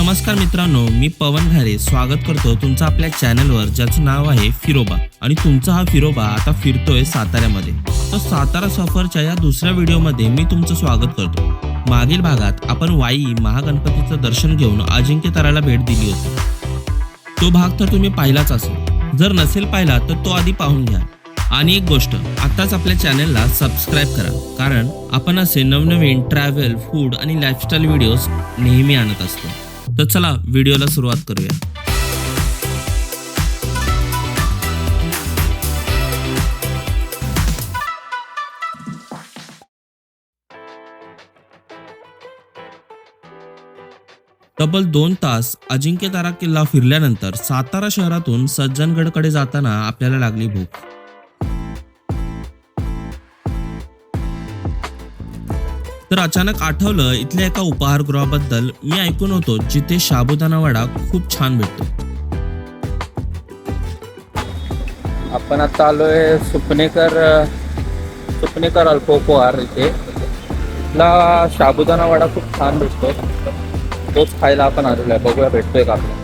नमस्कार मित्रांनो मी पवन घारे स्वागत करतो तुमचं आपल्या चॅनलवर ज्याचं नाव आहे फिरोबा. आणि तुमचा हा फिरोबा आता फिरतोय साताऱ्यामध्ये. तर सातारा सफरच्या या दुसऱ्या व्हिडिओमध्ये मी तुमचं स्वागत करतो. मागील भागात आपण वाई महागणपतीचं दर्शन घेऊन अजिंक्य ताराला भेट दिली होती. तो भाग तर तुम्ही पाहिलाच असेल. जर नसेल पाहिला तर तो आधी पाहून घ्या. आणि एक गोष्ट आत्ताच आपल्या चॅनलला सबस्क्राईब करा. कारण आपण असे नवनवीन ट्रॅव्हल फूड आणि लाईफस्टाईल व्हिडिओज नेहमी आणत असतो. तर चला व्हिडिओला सुरुवात करूया. तब्बल दोन तास अजिंक्यतारा किल्ला फिरल्यानंतर सातारा शहरातून सज्जनगडकडे जाताना आपल्याला लागली भूक. तर अचानक आठवलं इथल्या एका उपहारगृहाबद्दल मी ऐकून होतो जिथे साबुदाणा वडा खूप छान भेटतो. आपण आता आलोय सुपनेकर सुपनेकर अल्पोपहार इथे. इथला साबुदाणा वडा खूप छान भेटतो. तोच खायला आपण आलेलो आहे. बघूया भेटतोय का आपल्याला?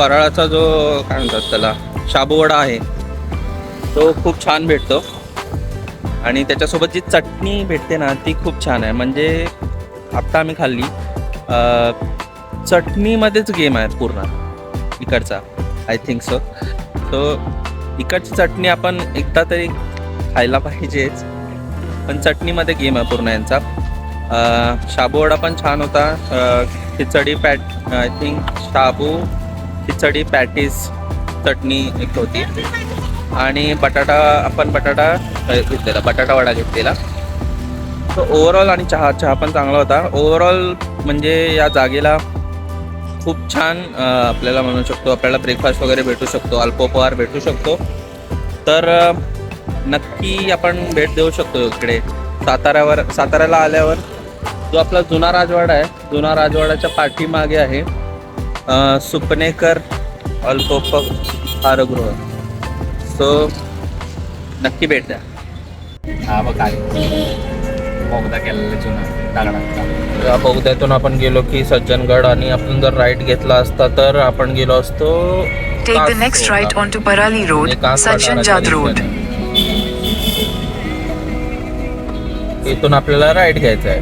फराळाचा जो काय म्हणतात त्याला शाबूवडा आहे तो खूप छान भेटतो. आणि त्याच्यासोबत जी चटणी भेटते ना ती खूप छान आहे. म्हणजे आत्ता आम्ही खाल्ली. चटणीमध्येच गेम आहे पूर्ण. इकडचा आय थिंक सो तो इकडची चटणी आपण एकदा तरी खायला पाहिजेच. पण चटणीमध्ये गेम आहे पूर्ण यांचा. शाबूवडा पण छान होता. खिचडी पॅट आय थिंक शाबू खिचडी पॅटीस चटणी एक होती. आणि बटाटा आपण बटाटा घेतलेला बटाटा वडा घेतलेला. तो ओव्हरऑल आणि चहा चहा पण चांगला होता. ओव्हरऑल म्हणजे या जागेला खूप छान आपल्याला म्हणू शकतो आपल्याला ब्रेकफास्ट वगैरे भेटू शकतो अल्पोपहार भेटू शकतो. तर नक्की आपण भेट देऊ शकतो इकडे. साताऱ्यावर साताऱ्याला आल्यावर जो आपला जुना राजवाडा आहे जुना राजवाड्याच्या पाठीमागे आहे. सुपनेकर अल्पोपहारगृह सो नक्की भेट द्या. हा बघ काय? बोगदा केलेला जुना या बोगद्यातून आपण गेलो की सज्जनगड आणि आपण जर राईट घेतला असता तर आपण गेलो असतो म्हणजे कास Sajjanjad वाटाराच्या Road. दिशेने. इथून आपल्याला राईट घ्यायचा आहे.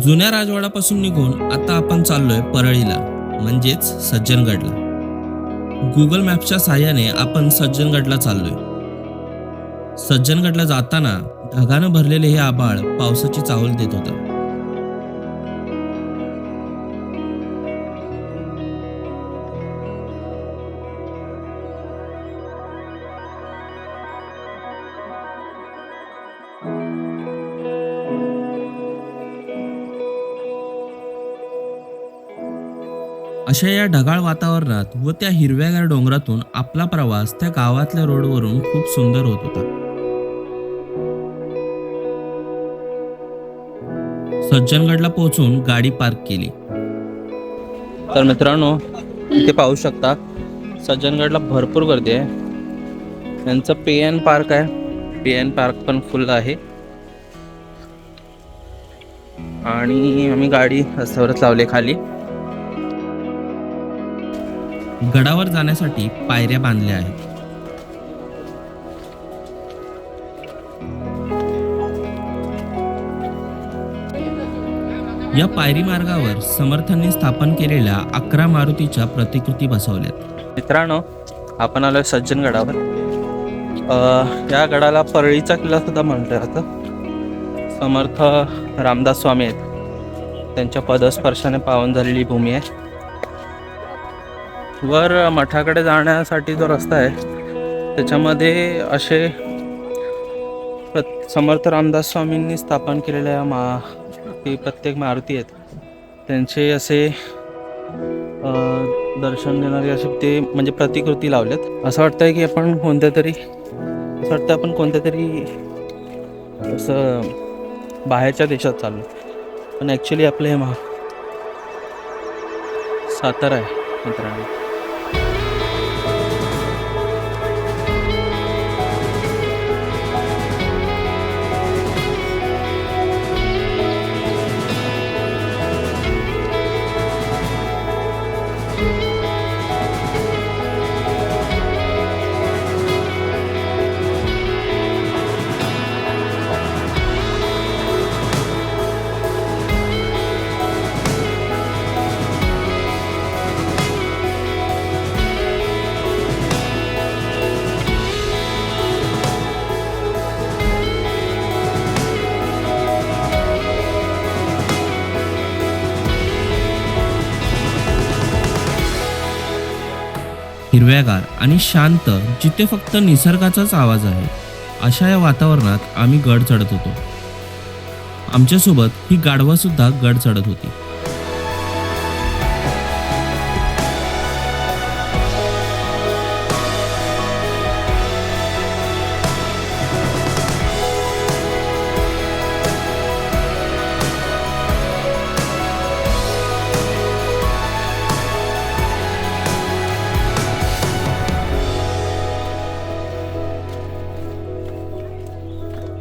जुन्या राजवाडापासून निघून आता आपण चाललोय परळीला म्हणजेच सज्जनगडला. गुगल मॅपच्या साह्याने आपण सज्जनगडला चाललोय. सज्जनगडला जाताना ढगानं भरलेले हे आबाळ पावसाची चाहूल देत होतं. अशा या ढगाळ वातावरणात व त्या हिरव्यागार डोंगरातून आपला प्रवास त्या गावातल्या रोडवरून खूप सुंदर होत होता. सज्जनगडला पोहोचून गाडी पार्क केली. तर मित्रांनो इथे पाहू शकता सज्जनगडला भरपूर गर्दी आहे. यांचं पी एन पार्क आहे. पी एन पार्क पण फुल आहे. आणि आम्ही गाडी रस्त्यावरच लावली खाली. गडावर जाण्यासाठी पायऱ्या बांधल्या आहेत. या पायरी मार्गावर समर्थांनी स्थापन केलेल्या अकरा मारुतीच्या प्रतिकृती बसवल्यात. मित्रांनो आपण आलोय सज्जनगडावर गडावर. या गडाला परळीचा किल्ला सुद्धा म्हणलं जातं समर्थ रामदास स्वामी आहेत. त्यांच्या पदस्पर्शाने पावन झालेली भूमी आहे. वर मठाकडे जाण्यासाठी जो रस्ता आहे त्याच्यामध्ये असे समर्थ रामदास स्वामींनी स्थापन केलेल्या मा ती प्रत्येक मारुती आहेत. त्यांचे असे दर्शन देणारे असे ते म्हणजे प्रतिकृती लावल्यात असं वाटतंय की आपण कोणत्या तरी असं वाटतं आपण कोणत्या तरी असं बाहेरच्या देशात चाललो पण ॲक्च्युली आपलं हे महा सातारा आहे मित्रांनो. हिरव्यागार आणि शांत जिथे फक्त निसर्गाचाच आवाज आहे. अशा या वातावरणात आम्ही गड चढत होतो. आमच्यासोबत ही गाढवासुद्धा गड चढत होती.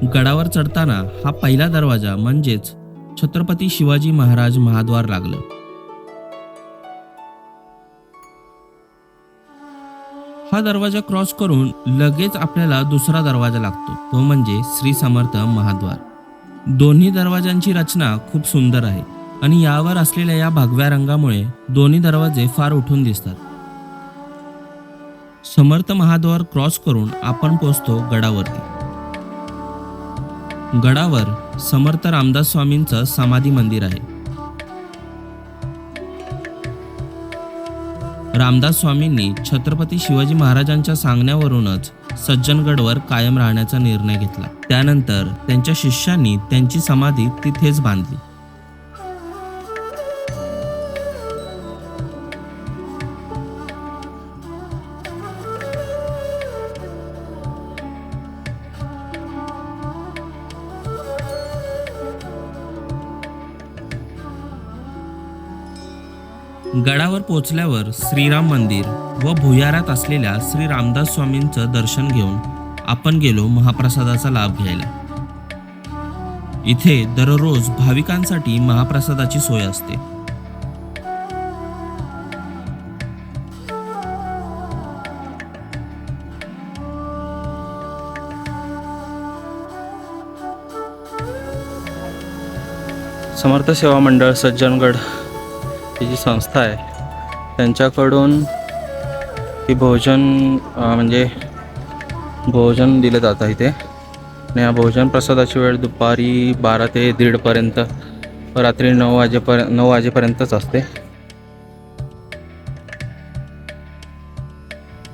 गडावर चढताना हा पहिला दरवाजा म्हणजेच छत्रपती शिवाजी महाराज महाद्वार लागलं. हा दरवाजा क्रॉस करून लगेच आपल्याला दुसरा दरवाजा लागतो. तो म्हणजे श्री समर्थ महाद्वार. दोन्ही दरवाजांची रचना खूप सुंदर आहे आणि यावर असलेल्या या भगव्या रंगामुळे दोन्ही दरवाजे फार उठून दिसतात. समर्थ महाद्वार क्रॉस करून आपण पोचतो गडावरती. गडावर समर्थ रामदास स्वामींचं समाधी मंदिर आहे. रामदास स्वामींनी छत्रपती शिवाजी महाराजांच्या सांगण्यावरूनच सज्जनगडवर कायम राहण्याचा निर्णय घेतला. त्यानंतर त्यांच्या शिष्यांनी त्यांची समाधी तिथेच बांधली. गडावर पोचल्यावर श्रीराम मंदिर व भुयारात असलेल्या श्री रामदास स्वामींचं दर्शन घेऊन आपण गेलो महाप्रसादाचा लाभ घ्यायला. इथे दररोज भाविकांसाठी महाप्रसादाची सोय असते. समर्थ सेवा मंडळ सज्जनगड ही जी संस्था आहे त्यांच्याकडून ही भोजन म्हणजे भोजन दिलं जातं इथे. आणि या भोजन प्रसादाची वेळ दुपारी बारा ते दीडपर्यंत रात्री नऊ वाजेपर्यंत नऊ वाजेपर्यंतच असते.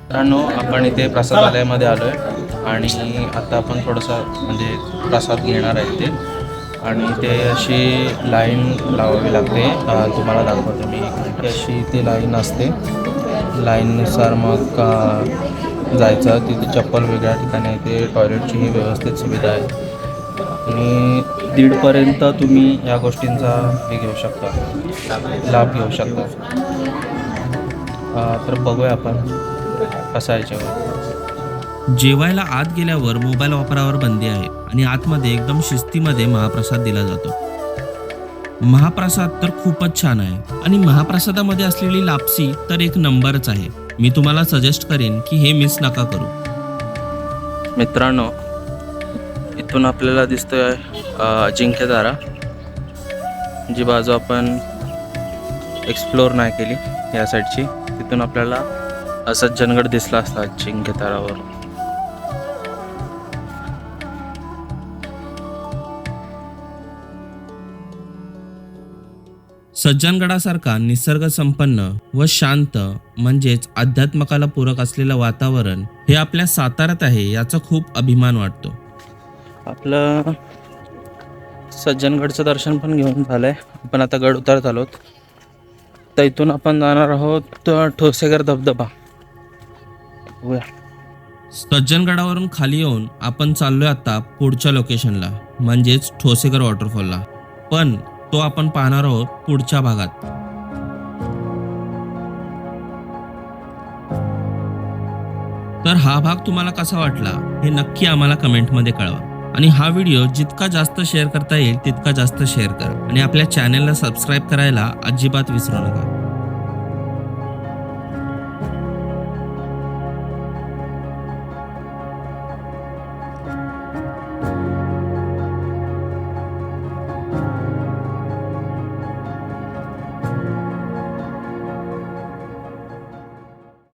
मित्रांनो आपण इथे प्रसादालयामध्ये आलो आहे आणि आता आपण थोडंसं म्हणजे प्रसाद घेणार आहे इथे. आणि ते अशी लाईन लावावी लागते. तुम्हाला दाखवतो मी. अशी ती लाईन असते. लाईननुसार मग जायचं. तिथे चप्पल वेगळ्या ठिकाणी आहे. ते टॉयलेटची ही व्यवस्थित सुविधा आहे. आणि दीडपर्यंत तुम्ही या गोष्टींचा हे घेऊ शकता. लाभ घेऊ शकता. तर बघूया आपण कसं आहे जेवण. जेवायला आत गेल्यावर मोबाईल वापरावर बंदी आहे. आणि आतमध्ये एकदम शिस्तीमध्ये महाप्रसाद दिला जातो. महाप्रसाद तर खूपच छान आहे. आणि महाप्रसादामध्ये असलेली लापसी तर एक नंबरच आहे. मी तुम्हाला सजेस्ट करेन की हे मिस नका करू. मित्रांनो इथून आपल्याला दिसतोय अ, अजिंक्यतारा जी बाजू आपण एक्सप्लोअर नाही केली या साईडची तिथून आपल्याला सज्जनगड दिसला असता अजिंक्यतारावर सज्जनगडासारखा निसर्ग संपन्न व शांत म्हणजेच अध्यात्मकाला पूरक असलेलं वातावरण हे आपल्या साताऱ्यात आहे याचा खूप अभिमान वाटतो. आपलं सज्जनगडचं दर्शन पण घेऊन झालंय. आपण आता गड उतरत आलोत. तर इथून आपण जाणार आहोत ठोसेगर धबधबा. सज्जनगडावरून खाली येऊन आपण चाललोय आता पुढच्या लोकेशनला म्हणजेच ठोसेकर वॉटरफॉलला पण तो आपण पाहणार आहोत पुढच्या भागात. तर हा भाग तुम्हाला कसा वाटला हे नक्की आम्हाला कमेंटमध्ये कळवा. आणि हा व्हिडिओ जितका जास्त शेअर करता येईल तितका जास्त शेअर करा. आणि आपल्या चॅनेलला सबस्क्राईब करायला अजिबात विसरू नका.